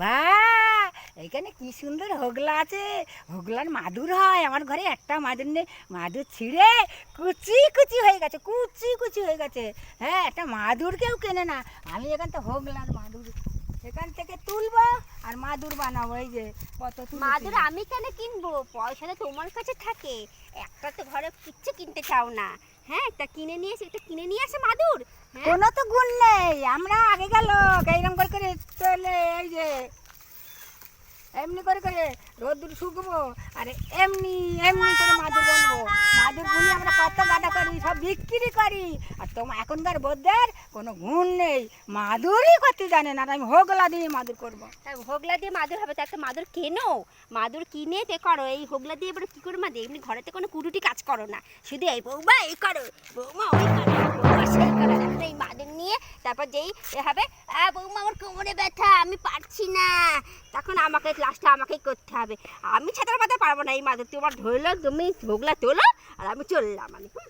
বাবা এখানে কি সুন্দর হোগলা আছে? হোগলার মাদুর হয় আমার ঘরে একটা মাদুর নেই। মাদুর ছিঁড়ে কুচি কুচি হয়ে গেছে কুচি কুচি হয়ে গেছে। হ্যাঁ একটা মাদুর কেউ কেনে না। আমি এখান থেকে হোগলার মাদুর এখান থেকে তুলবো আর মাদুর বানাবো এই যে কত মাদুর আমি কেন কিনবো? পয়সাটা তোমার কাছে থাকে। একটা তো ঘরে কিচ্ছু কিনতে চাও না। হ্যাঁ তা কিনে নিয়ে এসে একটা কিনে নিয়ে আসে মাদুর। হ্যাঁ। কোনো তো গুণ নেই আমরা আগে গেল এইরকম করে করে চলে এই যে, এমনি করে করে রোদ্দুর শুকবো, আর এমনি এমনি করে মাদুর বানবো। মাদুর গুনি আমরা কত গাদা করি, সব বিক্রি করি। আর তোমার এখনকার বোধদের কোনো গুণ নেই। মাদুরই করতে জানে না আমি হোগলা দিয়ে মাদুর করব। হোগলা দিয়ে মাদুর হবে তো একটা মাদুর কেনো? মাদুর কিনে তে করো, এই হোগলা দিয়ে এবার কি করে মাদুর এমনি ঘরেতে কোনো কুটুটি কাজ করো না। শুধু এই বৌমা, এই করো। বৌমা, ওই তারপর যেই হবে বৌমা, আমার কোমরে ব্যথা, আমি পারছি না তখন আমাকে ক্লাসটা আমাকেই করতে হবে আমি ছাতার মাথায় পারব না, এই মাদুর তোমার ধরলো, তুমি ঢোকলা তোলো, আর আমি চললাম হুম।